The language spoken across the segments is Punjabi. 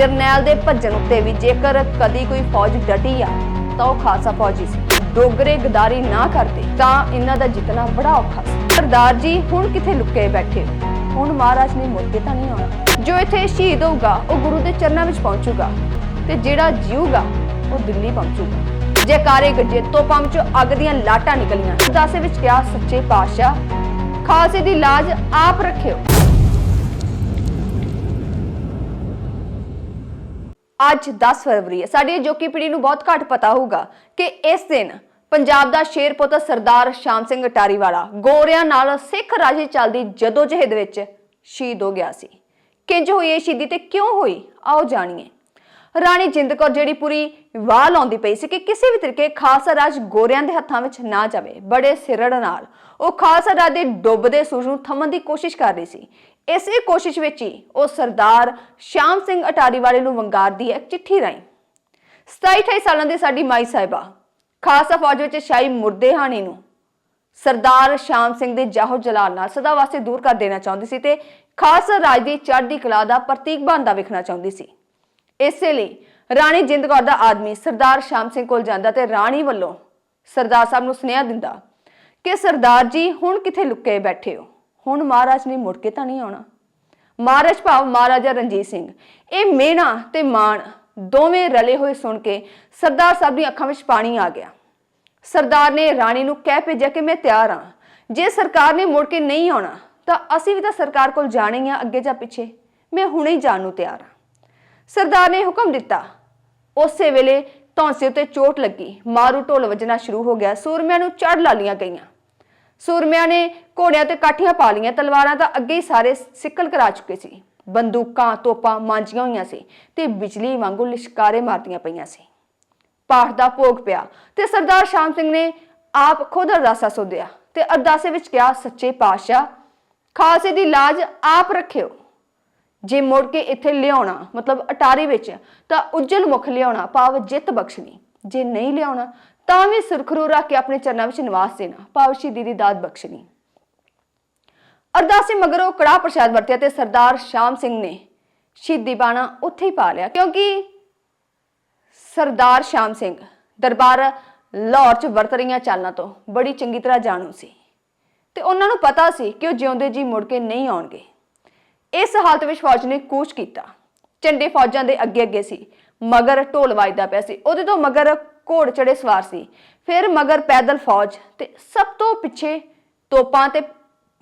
ਜਰਨੈਲ ਦੇ ਭੱਜਣ ਉੱਤੇ ਵੀ ਜੇਕਰ ਕਦੀ ਕੋਈ ਫੌਜ ਡਟੀ ਆ, ਤਾਂ ਉਹ ਖਾਲਸਾ ਫੌਜੀ ਸੀ। ਡੋਗਰੇ ਗਦਾਰੀ ਨਾ ਕਰਦੇ, ਤਾਂ ਇਹਨਾਂ ਦਾ ਜਿੱਤਣਾ ਬੜਾ ਔਖਾ ਸੀ। ਸਰਦਾਰ ਜੀ, ਹੁਣ ਕਿੱਥੇ ਲੁੱਕੇ ਬੈਠੇ? ਹੁਣ ਮਹਾਰਾਜ ਨੇ ਮੁੜ ਕੇ ਤਾਂ ਨਹੀਂ ਆਉਣਾ। ਜੋ ਇੱਥੇ ਸ਼ਹੀਦ ਹੋਊਗਾ, ਉਹ ਗੁਰੂ ਦੇ ਚਰਨਾਂ ਵਿੱਚ ਪਹੁੰਚੂਗਾ। ਤੇ ਜਿਹੜਾ ਜੀਊਗਾ, ਉਹ ਦਿੱਲੀ ਪਹੁੰਚੂਗਾ। ਜੈਕਾਰੇ ਗੱਜੇ ਤੋਪਾਂ ਵਿੱਚੋਂ ਅੱਗ ਦੀਆਂ ਲਾਟਾਂ ਨਿਕਲੀਆਂ। ਦਾਸੇ ਵਿੱਚ ਕਿਹਾ, ਸੱਚੇ ਪਾਤਸ਼ਾਹ, ਖਾਲਸੇ ਦੀ ਲਾਜ ਆਪ ਰੱਖਿਓ। ਅੱਜ 10 ਫਰਵਰੀ ਹੈ। ਸਾਡੀ ਜੋਕੀ ਪੀੜੀ ਨੂੰ ਬਹੁਤ ਘੱਟ ਪਤਾ ਹੋਊਗਾ ਕਿ ਇਸ ਦਿਨ ਪੰਜਾਬ ਦਾ ਸ਼ੇਰ ਪੁੱਤ ਸਰਦਾਰ ਸ਼ਾਮ ਸਿੰਘ ਅਟਾਰੀ ਵਾਲਾ ਗੋਰਿਆਂ ਨਾਲ ਸਿੱਖ ਰਾਜੇ ਚੱਲਦੀ ਜਦੋਜਹਿਦ ਵਿੱਚ ਸ਼ਹੀਦ ਹੋ ਗਿਆ ਸੀ। ਕਿੰਜ ਹੋਈ ਇਹ ਸ਼ਹੀਦੀ ਤੇ ਕਿਉਂ ਹੋਈ? ਆਓ ਜਾਣੀਏ। ਰਾਣੀ ਜਿੰਦ ਕੌਰ ਜਿਹੜੀ ਪੂਰੀ ਵਾਹ ਲਾਉਂਦੀ ਪਈ ਸੀ ਕਿ ਕਿਸੇ ਵੀ ਤਰੀਕੇ ਖਾਲਸਾ ਰਾਜ ਗੋਰਿਆਂ ਦੇ ਹੱਥਾਂ ਵਿੱਚ ਨਾ ਜਾਵੇ, ਬੜੇ ਸਿਰੜ ਨਾਲ। ਉਹ ਖਾਲਸਾ ਰਾਜ ਦੇ ਡੁੱਬਦੇ ਸੂਰਜ ਨੂੰ ਥੰਮਣ ਦੀ ਕੋਸ਼ਿਸ਼ ਕਰ ਰਹੀ ਸੀ। ਇਸੇ ਕੋਸ਼ਿਸ਼ ਵਿੱਚ ਹੀ ਉਹ ਸਰਦਾਰ ਸ਼ਾਮ ਸਿੰਘ ਅਟਾਰੀ ਵਾਲੇ ਨੂੰ ਵੰਗਾਰਦੀ ਹੈ ਚਿੱਠੀ ਰਾਹੀਂ। 27 28 ਸਾਲਾਂ ਦੀ ਸਾਡੀ ਮਾਈ ਸਾਹਿਬਾ, ਖਾਲਸਾ ਫੌਜ ਵਿੱਚ ਸ਼ਾਹੀ ਮੁਰਦੇ ਹਾਣੀ ਨੂੰ ਸਰਦਾਰ ਸ਼ਾਮ ਸਿੰਘ ਦੇ ਜਾਹੋ ਜਲਾਲ ਨਾਲ ਸਦਾ ਵਾਸਤੇ ਦੂਰ ਕਰ ਦੇਣਾ ਚਾਹੁੰਦੀ ਸੀ ਤੇ ਖਾਲਸਾ ਰਾਜ ਦੀ ਚੜ੍ਹਦੀ ਕਲਾ ਦਾ ਪ੍ਰਤੀਕ ਬਣਦਾ ਵੇਖਣਾ ਚਾਹੁੰਦੀ ਸੀ। ਇਸੇ ਲਈ ਰਾਣੀ ਜਿੰਦ ਕੌਰ ਦਾ ਆਦਮੀ ਸਰਦਾਰ ਸ਼ਾਮ ਸਿੰਘ ਕੋਲ ਜਾਂਦਾ ਤੇ ਰਾਣੀ ਵੱਲੋਂ ਸਰਦਾਰ ਸਾਹਿਬ ਨੂੰ ਸੁਨੇਹਾ ਦਿੰਦਾ ਕਿ ਸਰਦਾਰ ਜੀ ਹੁਣ ਕਿੱਥੇ ਲੁੱਕੇ ਬੈਠੇ ਹੋ? ਹੁਣ ਮਹਾਰਾਜ ਨੇ ਮੁੜ ਕੇ ਤਾਂ ਨਹੀਂ ਆਉਣਾ। ਮਹਾਰਾਜ ਭਾਵ ਮਹਾਰਾਜਾ ਰਣਜੀਤ ਸਿੰਘ, ਇਹ ਮੇਨਾ ਤੇ ਮਾਣ ਦੋਵੇਂ ਰਲੇ ਹੋਏ ਸੁਣ ਕੇ ਸਰਦਾਰ ਸਾਹਿਬ ਦੀਆਂ ਅੱਖਾਂ ਵਿੱਚ ਪਾਣੀ ਆ ਗਿਆ। ਸਰਦਾਰ ਨੇ ਰਾਣੀ ਨੂੰ ਕਹਿ ਭੇਜਿਆ ਕਿ ਮੈਂ ਤਿਆਰ ਹਾਂ। ਜੇ ਸਰਕਾਰ ਨੇ ਮੁੜ ਕੇ ਨਹੀਂ ਆਉਣਾ, ਤਾਂ ਅਸੀਂ ਵੀ ਤਾਂ ਸਰਕਾਰ ਕੋਲ ਜਾਣੇ ਹੀ ਆ ਅੱਗੇ ਜਾਂ ਪਿੱਛੇ। ਮੈਂ ਹੁਣੇ ਹੀ ਜਾਣ ਨੂੰ ਤਿਆਰ ਹਾਂ। ਸਰਦਾਰ ਨੇ ਹੁਕਮ ਦਿੱਤਾ। ਉਸੇ ਵੇਲੇ ਧੌਂਸੇ ਉੱਤੇ ਚੋਟ ਲੱਗੀ। ਮਾਰੂ ਢੋਲ ਵੱਜਣਾ ਸ਼ੁਰੂ ਹੋ ਗਿਆ। ਸੂਰਮਿਆਂ ਨੂੰ ਚੜ ਲਾਲੀਆਂ ਗਈਆਂ। ਸੂਰਮਿਆਂ ਨੇ ਘੋੜਿਆਂ ਤੇ ਕਾਠੀਆਂ ਪਾ ਲਈਆਂ, ਤਲਵਾਰਾਂ ਤਾਂ ਅੱਗੇ ਹੀ ਸਾਰੇ ਸਿੱਕਲ ਕਰਾ ਚੁੱਕੇ ਸੀ। ਬੰਦੂਕਾਂ, ਤੋਪਾਂ ਮਾਂਜੀਆਂ ਹੋਈਆਂ ਸੀ ਤੇ ਬਿਜਲੀ ਵਾਂਗੂ ਲਿਸ਼ਕਾਰੇ ਮਾਰਦੀਆਂ ਪਈਆਂ ਸੀ। ਪਾਠ ਦਾ ਭੋਗ ਪਿਆ ਤੇ ਸਰਦਾਰ ਸ਼ਾਮ ਸਿੰਘ ਨੇ ਆਪ ਖੁਦ ਅਰਦਾਸਾ ਸੋਧਿਆ ਤੇ ਅਰਦਾਸੇ ਵਿੱਚ ਕਿਹਾ, ਸੱਚੇ ਪਾਤਸ਼ਾਹ, ਖਾਲਸੇ ਦੀ ਲਾਜ ਆਪ ਰੱਖਿਓ। ਜੇ ਮੁੜ ਕੇ ਇੱਥੇ ਲਿਆਉਣਾ, ਮਤਲਬ ਅਟਾਰੀ ਵਿੱਚ, ਤਾਂ ਉੱਜਲ ਮੁਖ ਲਿਆਉਣਾ, ਭਾਵ ਜਿੱਤ ਬਖਸ਼ਣੀ। ਜੇ ਨਹੀਂ ਲਿਆਉਣਾ ਤਾਂ ਵੀ ਸੁਰਖਰੂ ਰੱਖ ਕੇ ਆਪਣੇ ਚਰਨਾਂ ਵਿੱਚ ਨਿਵਾਸ ਦੇਣਾ, ਭਾਵ ਸ਼ਹੀਦੀ ਦੀ ਦਾਤ ਬਖਸ਼ਣੀ। ਅਰਦਾਸੇ ਮਗਰੋਂ ਕੜਾ ਪ੍ਰਸ਼ਾਦ ਵਰਤਿਆ ਤੇ ਸਰਦਾਰ ਸ਼ਾਮ ਸਿੰਘ ਨੇ ਸ਼ਹੀਦੀ ਬਾਣਾ ਉੱਥੇ ਹੀ ਪਾ ਲਿਆ, ਕਿਉਂਕਿ ਸਰਦਾਰ ਸ਼ਾਮ ਸਿੰਘ ਦਰਬਾਰ ਲਾਹੌਰ 'ਚ ਵਰਤ ਰਹੀਆਂ ਚਾਲਾਂ ਤੋਂ ਬੜੀ ਚੰਗੀ ਤਰ੍ਹਾਂ ਜਾਣੂ ਸੀ ਤੇ ਉਹਨਾਂ ਨੂੰ ਪਤਾ ਸੀ ਕਿ ਉਹ ਜਿਉਂਦੇ ਜੀ ਮੁੜ ਕੇ ਨਹੀਂ ਆਉਣਗੇ। ਇਸ ਹਾਲਤ ਵਿੱਚ ਫੌਜ ਨੇ ਕੂਚ ਕੀਤਾ। ਝੰਡੇ ਫੌਜਾਂ ਦੇ ਅੱਗੇ ਅੱਗੇ ਸੀ। ਮਗਰ ਢੋਲ ਵੱਜਦਾ ਪਿਆ ਸੀ। ਉਹਦੇ ਤੋਂ ਮਗਰ ਘੋੜ ਚੜੇ ਸਵਾਰ ਸੀ। ਫਿਰ ਮਗਰ ਪੈਦਲ ਫੌਜ ਤੇ ਸਭ ਤੋਂ ਪਿੱਛੇ ਤੋਪਾਂ ਤੇ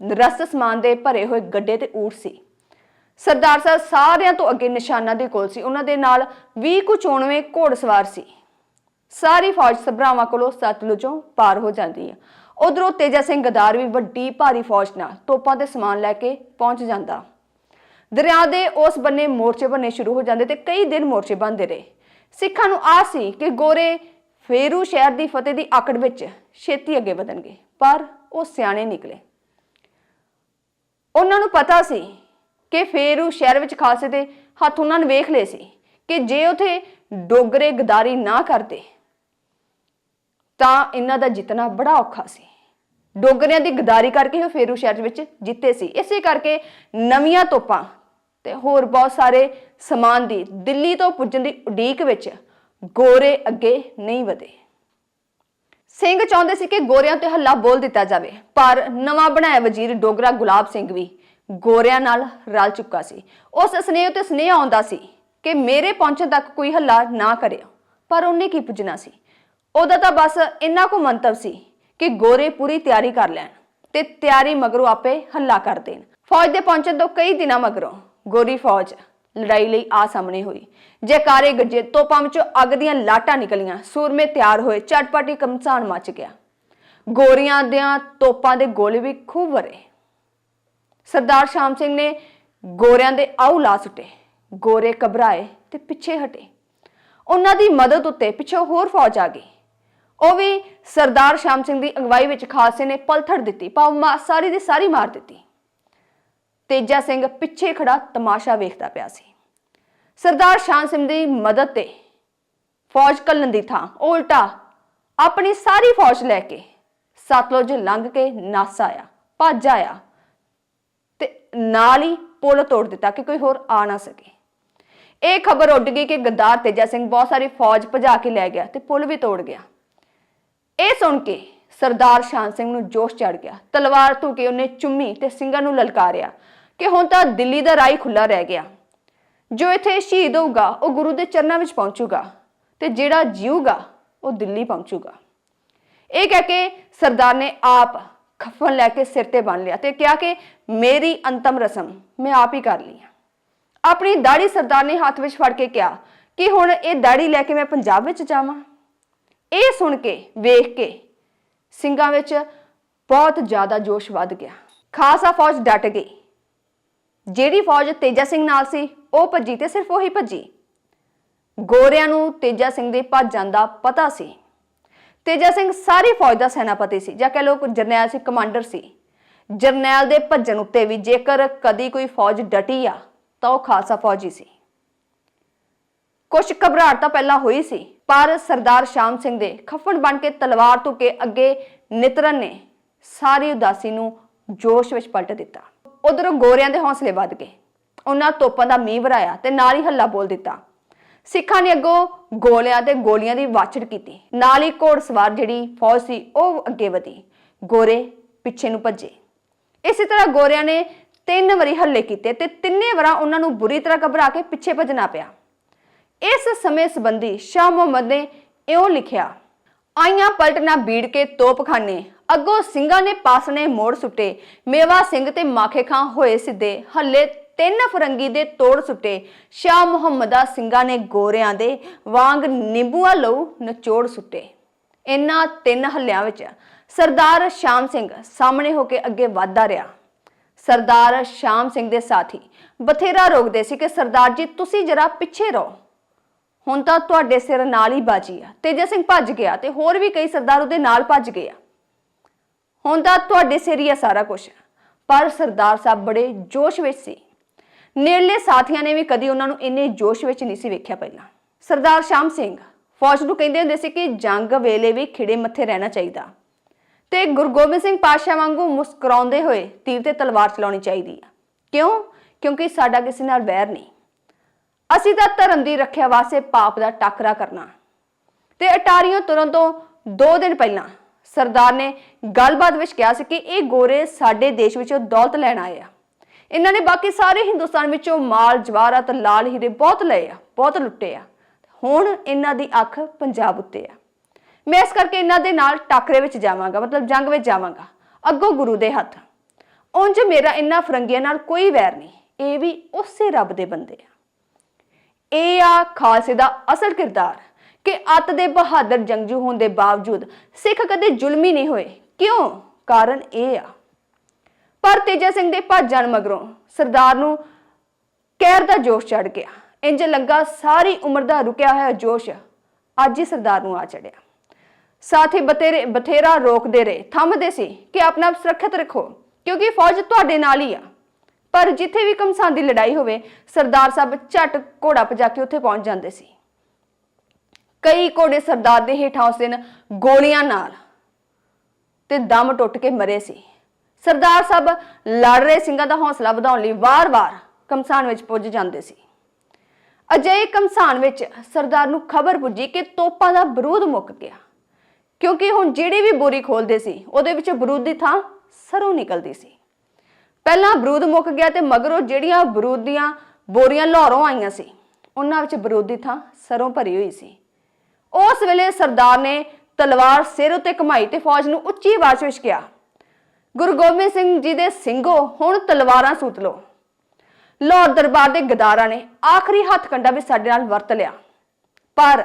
ਰਸਦ ਸਮਾਨ ਦੇ ਭਰੇ ਹੋਏ ਗੱਡੇ ਤੇ ਊਠ ਸੀ। ਸਰਦਾਰ ਸਾਹਿਬ ਸਾਰਿਆਂ ਤੋਂ ਅੱਗੇ ਨਿਸ਼ਾਨਾ ਦੇ ਕੋਲ ਸੀ। ਉਹਨਾਂ ਦੇ ਨਾਲ 20 ਕੁ ਚੋਣਵੇਂ ਘੋੜ ਸੀ। ਸਾਰੀ ਫੌਜ ਸਭਰਾਵਾਂ ਕੋਲੋਂ ਸਤਲੁਜੋਂ ਪਾਰ ਹੋ ਜਾਂਦੀ ਹੈ। ਉਧਰੋਂ ਤੇਜਾ ਸਿੰਘ ਗਦਾਰ ਵੀ ਵੱਡੀ ਭਾਰੀ ਫੌਜ ਨਾਲ ਤੋਪਾਂ ਤੇ ਸਮਾਨ ਲੈ ਕੇ ਪਹੁੰਚ ਜਾਂਦਾ। ਦਰਿਆ ਦੇ ਉਸ ਬੰਨੇ ਮੋਰਚੇ ਬਣਨੇ ਸ਼ੁਰੂ ਹੋ ਜਾਂਦੇ ਤੇ ਕਈ ਦਿਨ ਮੋਰਚੇ ਬਣਦੇ ਰਹੇ। ਸਿੱਖਾਂ ਨੂੰ ਆਸ ਸੀ ਕਿ ਗੋਰੇ ਫੇਰੂ ਸ਼ਹਿਰ ਦੀ ਫਤਿਹ ਦੀ ਆਕੜ ਵਿੱਚ ਛੇਤੀ ਅੱਗੇ ਵਧਣਗੇ, ਪਰ ਉਹ ਸਿਆਣੇ ਨਿਕਲੇ। ਉਹਨਾਂ ਨੂੰ ਪਤਾ ਸੀ ਕਿ ਫੇਰੂ ਸ਼ਹਿਰ ਵਿੱਚ ਖਾਲਸੇ ਦੇ ਹੱਥ ਉਹਨਾਂ ਨੇ ਵੇਖ ਲਏ ਸੀ ਕਿ ਜੇ ਉਥੇ ਡੋਗਰੇ ਗਦਾਰੀ ਨਾ ਕਰਦੇ, ਤਾਂ ਇਹਨਾਂ ਦਾ ਜਿੱਤਣਾ ਬੜਾ ਔਖਾ ਸੀ। ਡੋਗਰਿਆਂ ਦੀ ਗਦਾਰੀ ਕਰਕੇ ਉਹ ਫੇਰੂ ਸ਼ਹਿਰ ਵਿੱਚ ਜਿੱਤੇ ਸੀ। ਇਸੇ ਕਰਕੇ ਨਵੀਆਂ ਤੋਪਾਂ ਤੇ ਹੋਰ ਬਹੁਤ ਸਾਰੇ ਸਮਾਨ ਦੀ ਦਿੱਲੀ ਤੋਂ ਪੁੱਜਣ ਦੀ ਉਡੀਕ ਵਿੱਚ ਗੋਰੇ ਅੱਗੇ ਨਹੀਂ ਵਧੇ। ਸਿੰਘ ਚਾਹੁੰਦੇ ਸੀ ਕਿ ਗੋਰਿਆਂ ਤੇ ਹੱਲਾ ਬੋਲ ਦਿੱਤਾ ਜਾਵੇ, ਪਰ ਨਵਾਂ ਬਣਾਇਆ ਵਜ਼ੀਰ ਡੋਗਰਾ ਗੁਲਾਬ ਸਿੰਘ ਵੀ ਗੋਰਿਆਂ ਨਾਲ ਰਲ ਚੁੱਕਾ ਸੀ। ਉਸ ਸਨੇਹ ਤੇ ਸਨੇਹ ਆਉਂਦਾ ਸੀ ਕਿ ਮੇਰੇ ਪਹੁੰਚਣ ਤੱਕ ਕੋਈ ਹੱਲਾ ਨਾ ਕਰਿਓ, ਪਰ ਉਹਨੇ ਕੀ ਪੁੱਜਣਾ ਸੀ? ਉਹਦਾ ਤਾਂ ਬਸ ਇੰਨਾ ਕੁ ਮੰਤਵ ਸੀ ਕਿ ਗੋਰੇ ਪੂਰੀ ਤਿਆਰੀ ਕਰ ਲੈਣ ਤੇ ਤਿਆਰੀ ਮਗਰੋਂ ਆਪੇ ਹੱਲਾ ਕਰ ਦੇਣ। ਫੌਜ ਦੇ ਪਹੁੰਚਣ ਤੋਂ ਕਈ ਦਿਨਾਂ ਮਗਰੋਂ ਗੋਰੀ ਫੌਜ ਲੜਾਈ ਲਈ ਆ ਸਾਹਮਣੇ ਹੋਈ। ਜੈਕਾਰੇ ਗੱਜੇ ਤੋਪਾਂ ਵਿੱਚੋਂ ਅੱਗ ਦੀਆਂ ਲਾਟਾਂ ਨਿਕਲੀਆਂ। ਸੂਰਮੇ ਤਿਆਰ ਹੋਏ ਚਟਪਟੀ ਕਮਸਾਨ ਮੱਚ ਗਿਆ। ਗੋਰੀਆਂ ਦੀਆਂ ਤੋਪਾਂ ਦੇ ਗੋਲੇ ਵੀ ਖੂਬ ਵਰੇ। ਸਰਦਾਰ ਸ਼ਾਮ ਸਿੰਘ ਨੇ ਗੋਰਿਆਂ ਦੇ ਆਉ ਲਾ ਸੁੱਟੇ। ਗੋਰੇ ਘਬਰਾਏ ਤੇ ਪਿੱਛੇ ਹਟੇ। ਉਹਨਾਂ ਦੀ ਮਦਦ ਉੱਤੇ ਪਿੱਛੋਂ ਹੋਰ ਫੌਜ ਆ ਗਈ। ਉਹ ਵੀ ਸਰਦਾਰ ਸ਼ਾਮ ਸਿੰਘ ਦੀ ਅਗਵਾਈ ਵਿੱਚ ਖਾਲਸੇ ਨੇ ਪਲਥੜ ਦਿੱਤੀ। ਭਾਵ ਮਾ ਸਾਰੀ ਦੀ ਸਾਰੀ ਮਾਰ ਦਿੱਤੀ। ਤੇਜਾ ਸਿੰਘ ਪਿੱਛੇ ਖੜਾ ਤਮਾਸ਼ਾ ਵੇਖਦਾ ਪਿਆ ਸੀ। ਸਰਦਾਰ ਸ਼ਾਮ ਸਿੰਘ ਦੀ ਮਦਦ ਤੇ ਫੌਜ ਕੱਲਣ ਦੀ ਥਾਂ ਉਹ ਉਲਟਾ ਆਪਣੀ ਸਾਰੀ ਫੌਜ ਲੈ ਕੇ ਸਤਲੁਜ ਲੰਘ ਕੇ ਨਾਸ ਆਇਆ, ਭੱਜ ਆਇਆ ਤੇ ਨਾਲ ਹੀ ਪੁਲ ਤੋੜ ਦਿੱਤਾ ਕਿ ਕੋਈ ਹੋਰ ਆ ਨਾ ਸਕੇ। ਇਹ ਖਬਰ ਉੱਡ ਗਈ ਕਿ ਗੱਦਾਰ ਤੇਜਾ ਸਿੰਘ ਬਹੁਤ ਸਾਰੀ ਫੌਜ ਭਜਾ ਕੇ ਲੈ ਗਿਆ ਤੇ ਪੁਲ ਵੀ ਤੋੜ ਗਿਆ। ਇਹ ਸੁਣ ਕੇ ਸਰਦਾਰ ਸ਼ਾਨ ਸਿੰਘ ਨੂੰ ਜੋਸ਼ ਚੜ ਗਿਆ। ਤਲਵਾਰ ਧੂ ਕੇ ਉਹਨੇ ਚੁੰਮੀ ਤੇ ਸਿੰਘਾਂ ਨੂੰ ਲਲਕਾਰਿਆ ਕਿ ਹੁਣ ਤਾਂ ਦਿੱਲੀ ਦਾ ਰਾਹ ਹੀ ਖੁੱਲਾ ਰਹਿ ਗਿਆ। ਜੋ ਇੱਥੇ ਸ਼ਹੀਦ ਹੋਊਗਾ, ਉਹ ਗੁਰੂ ਦੇ ਚਰਨਾਂ ਵਿੱਚ ਪਹੁੰਚੂਗਾ ਤੇ ਜਿਹੜਾ ਜੀਊਗਾ, ਉਹ ਦਿੱਲੀ ਪਹੁੰਚੂਗਾ। ਇਹ ਕਹਿ ਕੇ ਸਰਦਾਰ ਨੇ ਆਪ ਖਫਨ ਲੈ ਕੇ ਸਿਰ ਤੇ ਬੰਨ ਲਿਆ ਤੇ ਕਿਹਾ ਕਿ ਮੇਰੀ ਅੰਤਮ ਰਸਮ ਮੈਂ ਆਪ ਹੀ ਕਰ ਲਈ ਆਪਣੀ ਦਾੜੀ ਸਰਦਾਰ ਨੇ ਹੱਥ ਵਿੱਚ ਫੜ ਕੇ ਕਿਹਾ ਕਿ ਹੁਣ ਇਹ ਦਾੜੀ ਲੈ ਕੇ ਮੈਂ ਪੰਜਾਬ ਵਿੱਚ ਜਾਵਾਂ। ਇਹ ਸੁਣ ਕੇ, ਵੇਖ ਕੇ ਸਿੰਘਾਂ ਵਿੱਚ ਬਹੁਤ ਜ਼ਿਆਦਾ ਜੋਸ਼ ਵੱਧ ਗਿਆ। ਖਾਲਸਾ ਫੌਜ ਡਟ ਗਈ। ਜਿਹੜੀ ਫੌਜ ਤੇਜਾ ਸਿੰਘ ਨਾਲ ਸੀ, ਉਹ ਭੱਜੀ ਤੇ ਸਿਰਫ ਉਹੀ ਭੱਜੀ। ਗੋਰਿਆਂ ਨੂੰ ਤੇਜਾ ਸਿੰਘ ਦੇ ਭੱਜਣ ਦਾ ਪਤਾ ਸੀ। ਤੇਜਾ ਸਿੰਘ ਸਾਰੀ ਫੌਜ ਦਾ ਸੈਨਾਪਤੀ ਸੀ, ਜਾਂ ਕਹ ਲੋ ਜਰਨੈਲ ਸੀ, ਕਮਾਂਡਰ ਸੀ। ਜਰਨੈਲ ਦੇ ਭੱਜਣ ਉੱਤੇ ਵੀ ਜੇਕਰ ਕਦੀ ਕੋਈ ਫੌਜ ਡਟੀ ਆ, ਤਾਂ ਉਹ ਖਾਲਸਾ ਫੌਜੀ ਸੀ। ਕੁਛ ਘਬਰਾਹਟ ਤਾਂ ਪਹਿਲਾਂ ਹੋਈ ਸੀ, ਪਰ ਸਰਦਾਰ ਸ਼ਾਮ ਸਿੰਘ ਦੇ ਖੱਫਣ ਬਣ ਕੇ ਤਲਵਾਰ ਤੋਂ ਕੇ ਅੱਗੇ ਨਿਤਰਨ ਨੇ ਸਾਰੀ ਉਦਾਸੀ ਨੂੰ ਜੋਸ਼ ਵਿੱਚ ਪਲਟ ਦਿੱਤਾ। ਉਧਰੋਂ ਗੋਰਿਆਂ ਦੇ ਹੌਸਲੇ ਵੱਧ ਗਏ। ਉਹਨਾਂ ਤੋਪਾਂ ਦਾ ਮੀਂਹ ਵਰਾਇਆ ਤੇ ਨਾਲ ਹੀ ਹੱਲਾ ਬੋਲ ਦਿੱਤਾ। ਸਿੱਖਾਂ ਨੇ ਅੱਗੋਂ ਗੋਲਿਆਂ ਤੇ ਗੋਲੀਆਂ ਦੀ ਵਾਛੜ ਕੀਤੀ। ਨਾਲ ਹੀ ਘੋੜਸਵਾਰ ਜਿਹੜੀ ਫੌਜ ਸੀ, ਉਹ ਅੱਗੇ ਵਧੀ। ਗੋਰੇ ਪਿੱਛੇ ਨੂੰ ਭੱਜੇ। ਇਸੇ ਤਰ੍ਹਾਂ ਗੋਰਿਆਂ ਨੇ ਤਿੰਨ ਵਾਰੀ ਹੱਲੇ ਕੀਤੇ ਤੇ ਤਿੰਨੇ ਵਾਰਾਂ ਉਹਨਾਂ ਨੂੰ ਬੁਰੀ ਤਰ੍ਹਾਂ ਘਬਰਾ ਕੇ ਪਿੱਛੇ ਭੱਜਣਾ ਪਿਆ। ਇਸ ਸਮੇਂ ਸੰਬੰਧੀ ਸ਼ਾਹ ਮੁਹੰਮਦ ਨੇ ਇਉਂ ਲਿਖਿਆ, ਆਈਆਂ ਪਲਟਣਾ ਬੀੜ ਕੇ ਤੋਪਖਾਨੇ ਅੱਗੋਂ ਸਿੰਘਾਂ ਨੇ ਪਾਸਣੇ ਮੋੜ ਸੁੱਟੇ। ਮੇਵਾ ਸਿੰਘ ਤੇ ਮਾਖੇ ਖਾਂ ਹੋਏ ਸਿੱਧੇ। ਹੱਲੇ ਤਿੰਨ ਫਰੰਗੀ ਦੇ ਤੋੜ ਸੁੱਟੇ। ਸ਼ਾਹ ਮੁਹੰਮਦਾ ਸਿੰਘਾਂ ਨੇ ਗੋਰਿਆਂ ਦੇ ਵਾਂਗ ਨਿੰਬੂਆ ਲਊ ਨਚੋੜ ਸੁੱਟੇ। ਇਨ੍ਹਾਂ ਤਿੰਨ ਹੱਲਿਆਂ ਵਿੱਚ ਸਰਦਾਰ ਸ਼ਾਮ ਸਿੰਘ ਸਾਹਮਣੇ ਹੋ ਕੇ ਅੱਗੇ ਵਧਦਾ ਰਿਹਾ। ਸਰਦਾਰ ਸ਼ਾਮ ਸਿੰਘ ਦੇ ਸਾਥੀ, ਬਥੇਰਾ ਰੋਕਦੇ ਸੀ ਕਿ ਸਰਦਾਰ ਜੀ, ਤੁਸੀਂ ਜਰਾ ਪਿੱਛੇ ਰਹੋ। ਹੁਣ ਤਾਂ ਤੁਹਾਡੇ ਸਿਰ ਨਾਲ ਹੀ ਬਾਜੀ ਆ। ਤੇਜਾ ਸਿੰਘ ਭੱਜ ਗਿਆ ਤੇ ਹੋਰ ਵੀ ਕਈ ਸਰਦਾਰ ਉਹਦੇ ਨਾਲ ਭੱਜ ਗਏ ਆ। ਹੁਣ ਤਾਂ ਤੁਹਾਡੇ ਸਿਰ ਹੀ ਆ ਸਾਰਾ ਕੁਝ ਪਰ ਸਰਦਾਰ ਸਾਹਿਬ ਬੜੇ ਜੋਸ਼ ਵਿੱਚ ਸੀ। ਨੇੜਲੇ ਸਾਥੀਆਂ ਨੇ ਵੀ ਕਦੀ ਉਹਨਾਂ ਨੂੰ ਇੰਨੇ ਜੋਸ਼ ਵਿੱਚ ਨਹੀਂ ਸੀ ਵੇਖਿਆ ਪਹਿਲਾਂ। ਸਰਦਾਰ ਸ਼ਾਮ ਸਿੰਘ ਫੌਜ ਨੂੰ ਕਹਿੰਦੇ ਹੁੰਦੇ ਸੀ ਕਿ ਜੰਗ ਵੇਲੇ ਵੀ ਖਿੜੇ ਮੱਥੇ ਰਹਿਣਾ ਚਾਹੀਦਾ। ਤੇ ਗੁਰੂ ਗੋਬਿੰਦ ਸਿੰਘ ਪਾਤਸ਼ਾਹ ਵਾਂਗੂ ਮੁਸਕਰਾਉਂਦੇ ਹੋਏ ਤੀਰ ਤੇ ਤਲਵਾਰ ਚਲਾਉਣੀ ਚਾਹੀਦੀ ਆ। ਕਿਉਂ? ਕਿਉਂਕਿ ਸਾਡਾ ਕਿਸੇ ਨਾਲ ਵੈਰ ਨਹੀਂ। ਅਸੀਂ ਤਾਂ ਧਰਮ ਦੀ ਰੱਖਿਆ ਵਾਸਤੇ ਪਾਪ ਦਾ ਟਾਕਰਾ ਕਰਨਾ। ਤੇ ਅਟਾਰੀਓ ਤੁਰਨ ਤੋਂ 2 ਦਿਨ ਪਹਿਲਾਂ ਸਰਦਾਰ ਨੇ ਗੱਲਬਾਤ ਵਿੱਚ ਕਿਹਾ ਸੀ ਕਿ ਇਹ ਗੋਰੇ ਸਾਡੇ ਦੇਸ਼ ਵਿੱਚੋਂ ਦੌਲਤ ਲੈਣ ਆਏ ਆ। ਇਹਨਾਂ ਨੇ ਬਾਕੀ ਸਾਰੇ ਹਿੰਦੁਸਤਾਨ ਵਿੱਚੋਂ ਮਾਲ ਜਵਾਹਰਾਤ ਲਾਲ ਹੀਰੇ ਬਹੁਤ ਲਏ ਆ, ਬਹੁਤ ਲੁੱਟੇ ਆ। ਹੁਣ ਇਹਨਾਂ ਦੀ ਅੱਖ ਪੰਜਾਬ ਉੱਤੇ ਆ। ਮੈਂ ਇਸ ਕਰਕੇ ਇਹਨਾਂ ਦੇ ਨਾਲ ਟਾਕਰੇ ਵਿੱਚ ਜਾਵਾਂਗਾ, ਮਤਲਬ ਜੰਗ ਵਿੱਚ ਜਾਵਾਂਗਾ, ਅੱਗੋਂ ਗੁਰੂ ਦੇ ਹੱਥ। ਉਂਝ ਮੇਰਾ ਇਹਨਾਂ ਫਰੰਗੀਆਂ ਨਾਲ ਕੋਈ ਵੈਰ ਨਹੀਂ, ਇਹ ਵੀ ਉਸੇ ਰੱਬ ਦੇ ਬੰਦੇ ਆ। ਇਹ ਆ ਖਾਲਸੇ ਦਾ ਅਸਲ ਕਿਰਦਾਰ। ਕਿ ਅੱਤ ਦੇ ਬਹਾਦਰ ਜੰਗਜੂ ਹੋਣ ਦੇ ਬਾਵਜੂਦ ਸਿੱਖ ਕਦੇ ਜ਼ੁਲਮੀ ਨਹੀਂ ਹੋਏ। ਕਿਉਂ? ਕਾਰਨ ਇਹ ਆ। ਪਰ ਤੇਜਾ ਸਿੰਘ ਦੇ ਭੱਜਣ ਮਗਰੋਂ ਸਰਦਾਰ ਨੂੰ ਕਹਿਰ ਦਾ ਜੋਸ਼ ਚੜ ਗਿਆ। ਇੰਜ ਲੱਗਾ ਸਾਰੀ ਉਮਰ ਦਾ ਰੁਕਿਆ ਹੋਇਆ ਜੋਸ਼ ਅੱਜ ਹੀ ਸਰਦਾਰ ਨੂੰ ਆ ਚੜਿਆ ਸਾਥੀ ਬਤੇਰੇ ਬਥੇਰਾ ਰੋਕਦੇ ਰਹੇ। ਥੰਮਦੇ ਸੀ ਕਿ ਆਪਣਾ ਆਪ ਸੁਰੱਖਿਅਤ ਰੱਖੋ, ਕਿਉਂਕਿ ਫੌਜ ਤੁਹਾਡੇ ਨਾਲ ਹੀ ਆ। ਪਰ ਜਿੱਥੇ ਵੀ ਕਮਸਾਨ ਦੀ ਲੜਾਈ ਹੋਵੇ, ਸਰਦਾਰ ਸਾਹਿਬ ਝਟ ਘੋੜਾ ਭਜਾ ਕੇ ਉੱਥੇ ਪਹੁੰਚ ਜਾਂਦੇ ਸੀ। ਕਈ ਘੋੜੇ ਸਰਦਾਰ ਦੇ ਹੇਠਾਂ ਉਸ ਦਿਨ ਗੋਲੀਆਂ ਨਾਲ ਤੇ ਦਮ ਟੁੱਟ ਕੇ ਮਰੇ ਸੀ। ਸਰਦਾਰ ਸਾਹਿਬ ਲੜ ਰਹੇ ਸਿੰਘਾਂ ਦਾ ਹੌਸਲਾ ਵਧਾਉਣ ਲਈ ਵਾਰ-ਵਾਰ ਕਮਸਾਨ ਵਿੱਚ ਪੁੱਜ ਜਾਂਦੇ ਸੀ। ਅਜਿਹੇ ਕਮਸਾਨ ਵਿੱਚ ਸਰਦਾਰ ਨੂੰ ਖਬਰ ਪੁੱਜੀ ਕਿ ਤੋਪਾਂ ਦਾ ਬਰੂਦ ਮੁੱਕ ਗਿਆ। ਕਿਉਂਕਿ ਹੁਣ ਜਿਹੜੀ ਵੀ ਬੋਰੀ ਖੋਲਦੇ ਸੀ, ਉਹਦੇ ਵਿੱਚ ਬਰੂਦ ਦੀ ਥਾਂ ਸਰੋਂ ਨਿਕਲਦੀ ਸੀ। ਪਹਿਲਾਂ ਬਰੂਦ ਮੁੱਕ ਗਿਆ ਤੇ ਮਗਰੋਂ ਜਿਹੜੀਆਂ ਬਰੂਦ ਦੀਆਂ ਬੋਰੀਆਂ ਲਾਹੌਰੋਂ ਆਈਆਂ ਸੀ, ਉਹਨਾਂ ਵਿੱਚ ਬਰੂਦ ਦੀ ਥਾਂ ਸਰੋਂ ਭਰੀ ਹੋਈ ਸੀ। ਉਸ ਵੇਲੇ ਸਰਦਾਰ ਨੇ ਤਲਵਾਰ ਸਿਰ ਉੱਤੇ ਘਮਾਈ ਤੇ ਫੌਜ ਨੂੰ ਉੱਚੀ ਆਵਾਜ਼ ਵਿੱਚ ਕਿਹਾ, ਗੁਰੂ ਗੋਬਿੰਦ ਸਿੰਘ ਜੀ ਦੇ ਸਿੰਘੋ, ਹੁਣ ਤਲਵਾਰਾਂ ਸੂਤ ਲਓ। ਲਾਹੌਰ ਦਰਬਾਰ ਦੇ ਗਦਾਰਾਂ ਨੇ ਆਖਰੀ ਹੱਥ ਕੰਡਾ ਵੀ ਸਾਡੇ ਨਾਲ ਵਰਤ ਲਿਆ। ਪਰ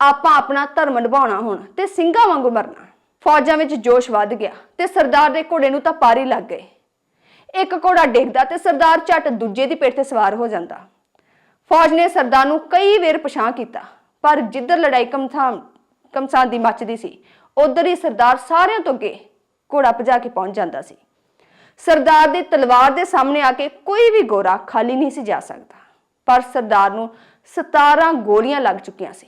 ਆਪਾਂ ਆਪਣਾ ਧਰਮ ਨਿਭਾਉਣਾ ਹੁਣ ਤੇ ਸਿੰਘਾਂ ਵਾਂਗੂ ਮਰਨਾ। ਫੌਜਾਂ ਵਿੱਚ ਜੋਸ਼ ਵੱਧ ਗਿਆ ਤੇ ਸਰਦਾਰ ਦੇ ਘੋੜੇ ਨੂੰ ਤਾਂ ਪਾਰੀ ਲੱਗ ਗਏ। ਇੱਕ ਘੋੜਾ ਡਿੱਗਦਾ ਤੇ ਸਰਦਾਰ ਝਟ ਦੂਜੇ ਦੀ ਪਿੱਠ ਤੇ ਸਵਾਰ ਹੋ ਜਾਂਦਾ। ਫੌਜ ਨੇ ਸਰਦਾਰ ਨੂੰ ਕਈ ਵੇਰ ਪਛਾਣ ਕੀਤਾ। ਪਰ ਜਿੱਧਰ ਲੜਾਈ ਕਮਥਾਂ ਕਮਸਾਨ ਦੀ ਮੱਚਦੀ ਸੀ, ਉਧਰ ਹੀ ਸਰਦਾਰ ਸਾਰਿਆਂ ਤੋਂ ਅੱਗੇ ਘੋੜਾ ਭਜਾ ਕੇ ਪਹੁੰਚ ਜਾਂਦਾ ਸੀ। ਸਰਦਾਰ ਦੀ ਤਲਵਾਰ ਦੇ ਸਾਹਮਣੇ ਆ ਕੇ ਕੋਈ ਵੀ ਗੋਰਾ ਖਾਲੀ ਨਹੀਂ ਸੀ ਜਾ ਸਕਦਾ, ਪਰ ਸਰਦਾਰ ਨੂੰ 17 ਗੋਲੀਆਂ ਲੱਗ ਚੁੱਕੀਆਂ ਸੀ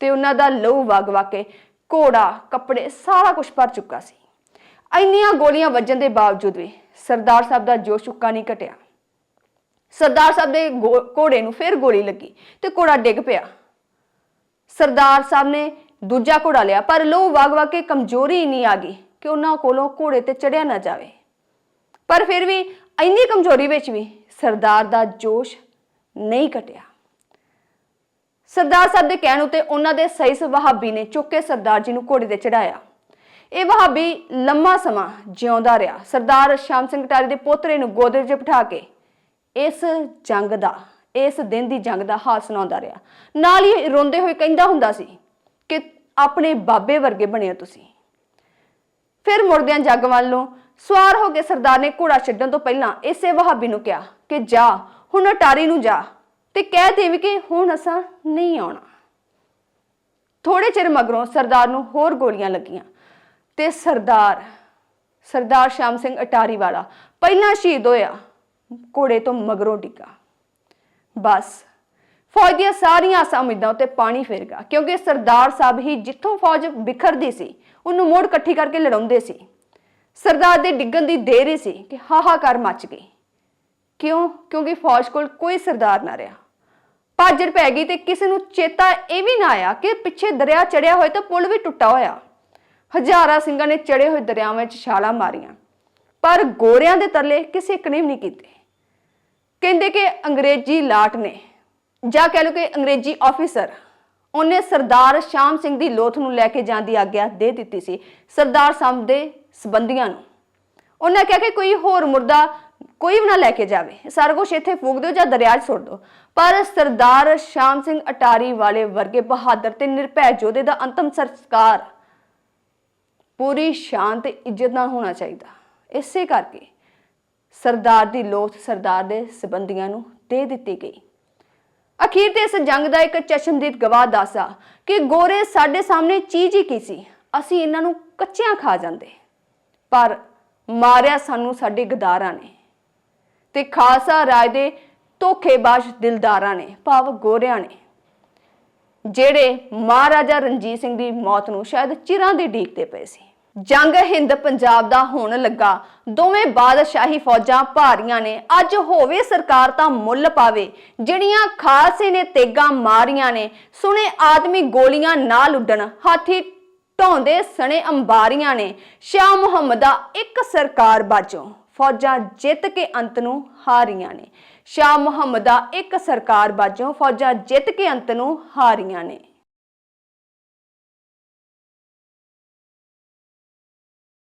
ਤੇ ਉਹਨਾਂ ਦਾ ਲਹੂ ਵਗ ਵਗ ਕੇ ਘੋੜਾ, ਕੱਪੜੇ ਸਾਰਾ ਕੁਝ ਭਰ ਚੁੱਕਾ ਸੀ। ਇੰਨੀਆਂ ਗੋਲੀਆਂ ਵੱਜਣ ਦੇ ਬਾਵਜੂਦ ਵੀ ਸਰਦਾਰ ਸਾਹਿਬ ਦਾ ਜੋਸ਼ ਉੱਕਾ ਨਹੀਂ ਘਟਿਆ। ਸਰਦਾਰ ਸਾਹਿਬ ਦੇ ਗੋ- ਘੋੜੇ ਨੂੰ ਫਿਰ ਗੋਲੀ ਲੱਗੀ ਤੇ ਘੋੜਾ ਡਿੱਗ ਪਿਆ। ਸਰਦਾਰ ਸਾਹਿਬ ਨੇ ਦੂਜਾ ਘੋੜਾ ਲਿਆ, ਪਰ ਲੋ ਵਗ ਵਗ ਕੇ ਕਮਜ਼ੋਰੀ ਨਹੀਂ ਆ ਗਈ ਕਿ ਉਹਨਾਂ ਕੋਲੋਂ ਘੋੜੇ ਤੇ ਚੜਿਆ ਨਾ ਜਾਵੇ। ਪਰ ਫਿਰ ਵੀ ਇੰਨੀ ਕਮਜ਼ੋਰੀ ਵਿੱਚ ਵੀ ਸਰਦਾਰ ਦਾ ਜੋਸ਼ ਨਹੀਂ ਘਟਿਆ। ਸਰਦਾਰ ਸਾਹਿਬ ਦੇ ਕਹਿਣ ਉਤੇ ਉਹਨਾਂ ਦੇ ਸਹੀ ਵਹਾਬੀ ਨੇ ਚੁੱਕ ਕੇ ਸਰਦਾਰ ਜੀ ਨੂੰ ਘੋੜੇ ਤੇ ਚੜਾਇਆ। ਇਹ ਵਹਾਬੀ ਲੰਮਾ ਸਮਾਂ ਜਿਉਂਦਾ ਰਿਹਾ। ਸਰਦਾਰ ਸ਼ਾਮ ਸਿੰਘ ਟਾਰੀ ਦੇ ਪੋਤਰੇ ਨੂੰ ਗੋਦ ਚ ਬਿਠਾ ਕੇ ਇਸ ਜੰਗ ਦਾ ਇਸ ਦਿਨ ਦੀ ਜੰਗ ਦਾ ਹਾਲ ਸੁਣਾਉਂਦਾ ਰਿਹਾ। ਨਾਲ ਹੀ ਰੋਂਦੇ ਹੋਏ ਕਹਿੰਦਾ ਹੁੰਦਾ ਸੀ ਕਿ ਆਪਣੇ ਬਾਬੇ ਵਰਗੇ ਬਣਿਆ ਤੁਸੀਂ। ਫਿਰ ਮੁਰਦਿਆਂ ਜੱਗ ਵੱਲ ਨੂੰ ਸਵਾਰ ਹੋ ਕੇ ਸਰਦਾਰ ਨੇ ਘੋੜਾ ਛੱਡਣ ਤੋਂ ਪਹਿਲਾਂ ਇਸੇ ਵਹਾਬੀ ਨੂੰ ਕਿਹਾ ਕਿ ਜਾ, ਹੁਣ ਅਟਾਰੀ ਨੂੰ ਜਾ ਤੇ ਕਹਿ ਦੇਵੀ ਕਿ ਹੁਣ ਅਸਾਂ ਨਹੀਂ ਆਉਣਾ। ਥੋੜੇ ਚਿਰ ਮਗਰੋਂ ਸਰਦਾਰ ਨੂੰ ਹੋਰ ਗੋਲੀਆਂ ਲੱਗੀਆਂ ਤੇ ਸਰਦਾਰ ਸਰਦਾਰ ਸ਼ਾਮ ਸਿੰਘ ਅਟਾਰੀ ਵਾਲਾ ਪਹਿਲਾਂ ਸ਼ਹੀਦ ਹੋਇਆ, ਘੋੜੇ ਤੋਂ ਮਗਰੋਂ ਡਿੱਗਾ। ਬਸ। ਫੌਜ ਦੀਆਂ ਸਾਰੀਆਂ ਆਸਾਂ ਉਮੀਦਾਂ ਉੱਤੇ ਪਾਣੀ ਫਿਰ ਗਿਆ ਕਿਉਂਕਿ ਸਰਦਾਰ ਸਾਹਿਬ ਹੀ ਜਿੱਥੋਂ ਫੌਜ ਬਿਖਰਦੀ ਸੀ, ਉਹਨੂੰ ਮੋੜ ਇਕੱਠੀ ਕਰਕੇ ਲੜਾਉਂਦੇ ਸੀ। ਸਰਦਾਰ ਦੇ ਡਿੱਗਣ ਦੀ ਦੇਰ ਹੀ ਸੀ ਕਿ ਹਾਹਾਕਾਰ ਮਚ ਗਈ। ਕਿਉਂ? ਕਿਉਂਕਿ ਫੌਜ ਕੋਲ ਕੋਈ ਸਰਦਾਰ ਨਾ ਰਿਹਾ। ਭਾਜੜ ਪੈ ਗਈ ਤੇ ਕਿਸੇ ਨੂੰ ਚੇਤਾ ਇਹ ਵੀ ਨਾ ਆਇਆ ਕਿ ਪਿੱਛੇ ਦਰਿਆ ਚੜਿਆ ਹੋਇਆ ਤਾਂ ਪੁਲ ਵੀ ਟੁੱਟਾ ਹੋਇਆ। ਹਜ਼ਾਰਾਂ ਸਿੰਘਾਂ ਨੇ ਚੜੇ ਹੋਏ ਦਰਿਆਵਾਂ ਵਿੱਚ ਛਾਲਾਂ ਮਾਰੀਆਂ, ਪਰ ਗੋਰਿਆਂ ਦੇ ਤਰਲੇ ਕਿਸੇ ਇੱਕ ਨੇ ਨਹੀਂ ਕੀਤੇ। ਕਹਿੰਦੇ ਕਿ ਅੰਗਰੇਜ਼ੀ ਲਾਟ ਨੇ। ਜਾਂ ਕਹਿ ਲਓ ਕਿ ਅੰਗਰੇਜ਼ੀ ਆਫੀਸਰ ਉਹਨੇ ਸਰਦਾਰ ਸ਼ਾਮ ਸਿੰਘ ਦੀ ਲੋਥ ਨੂੰ ਲੈ ਕੇ ਜਾਣ ਦੀ ਆਗਿਆ ਦੇ ਦਿੱਤੀ ਸੀ ਸਰਦਾਰ ਸਾਹਿਬ ਦੇ ਸਬੰਧੀਆਂ ਨੂੰ। ਉਹਨਾਂ ਕਿਹਾ ਕਿ ਕੋਈ ਹੋਰ ਮੁਰਦਾ ਕੋਈ ਵੀ ਨਾ ਲੈ ਕੇ ਜਾਵੇ। ਸਾਰਾ ਕੁਝ ਇੱਥੇ ਫੂਕ ਦਿਓ ਜਾਂ ਦਰਿਆ 'ਚ ਸੁੱਟ ਦਿਓ। ਪਰ ਸਰਦਾਰ ਸ਼ਾਮ ਸਿੰਘ ਅਟਾਰੀ ਵਾਲੇ ਵਰਗੇ ਬਹਾਦਰ ਤੇ ਨਿਰਭੈ ਯੋਧੇ ਦਾ ਅੰਤਮ ਸੰਸਕਾਰ ਪੂਰੀ ਸ਼ਾਂਤ ਤੇ ਇੱਜ਼ਤ ਨਾਲ ਹੋਣਾ ਚਾਹੀਦਾ। ਇਸੇ ਕਰਕੇ ਸਰਦਾਰ ਦੀ ਲੋਥ ਸਰਦਾਰ ਦੇ ਸਬੰਧੀਆਂ ਨੂੰ ਦੇ ਦਿੱਤੀ ਗਈ। ਅਖੀਰ ਤੇ ਇਸ ਜੰਗ ਦਾ ਇੱਕ ਚਸ਼ਮਦੀਦ ਗਵਾਹ ਦੱਸਾ ਕਿ ਗੋਰੇ ਸਾਡੇ ਸਾਹਮਣੇ ਚੀਜ਼ ਹੀ ਕੀ ਸੀ? ਅਸੀਂ ਇਹਨਾਂ ਨੂੰ ਕੱਚਿਆਂ ਖਾ ਜਾਂਦੇ। ਪਰ ਮਾਰਿਆ ਸਾਨੂੰ ਸਾਡੇ ਗਦਾਰਾਂ ਨੇ ਤੇ ਖਾਲਸਾ ਰਾਜ ਦੇ ਧੋਖੇਬਾਜ਼ ਦਿਲਦਾਰਾਂ ਨੇ, ਭਾਵ ਗੋਰਿਆਂ ਨੇ, ਜਿਹੜੇ ਮਹਾਰਾਜਾ ਰਣਜੀਤ ਸਿੰਘ ਦੀ ਮੌਤ ਨੂੰ ਸ਼ਾਇਦ ਚਿਰਾਂ ਦੀ ਢੀਕਦੇ ਪਏ ਸੀ। ਜੰਗ ਹਿੰਦ ਪੰਜਾਬ ਦਾ ਹੋਣ ਲੱਗਾ। ਦੋਵੇਂ ਬਾਦਸ਼ਾਹੀ ਫੌਜਾਂ ਭਾਰੀਆਂ ਨੇ। ਅੱਜ ਹੋਵੇ ਸਰਕਾਰ ਤਾਂ ਮੁੱਲ ਪਾਵੇ। ਜਿਹੜੀਆਂ ਖਾਲਸੇ ਨੇ ਤੇਗਾਂ ਮਾਰੀਆਂ ਨੇ। ਸੁਣੇ ਆਦਮੀ ਗੋਲੀਆਂ ਨਾਲ ਉੱਡਣ ਹਾਥੀ ਢਾਉਂਦੇ ਸਣੇ ਅੰਬਾਰੀਆਂ ਨੇ। ਸ਼ਾਹ ਮੁਹੰਮਦ ਦਾ ਇੱਕ ਸਰਕਾਰ ਬਾਜੋਂ। ਫੌਜਾਂ ਜਿੱਤ ਕੇ ਅੰਤ ਨੂੰ ਹਾਰੀਆਂ ਨੇ। ਸ਼ਾਹ ਮੁਹੰਮਦ ਦਾ ਇੱਕ ਸਰਕਾਰ ਬਾਜੋਂ। ਫੌਜਾਂ ਜਿੱਤ ਕੇ ਅੰਤ ਨੂੰ ਹਾਰੀਆਂ ਨੇ।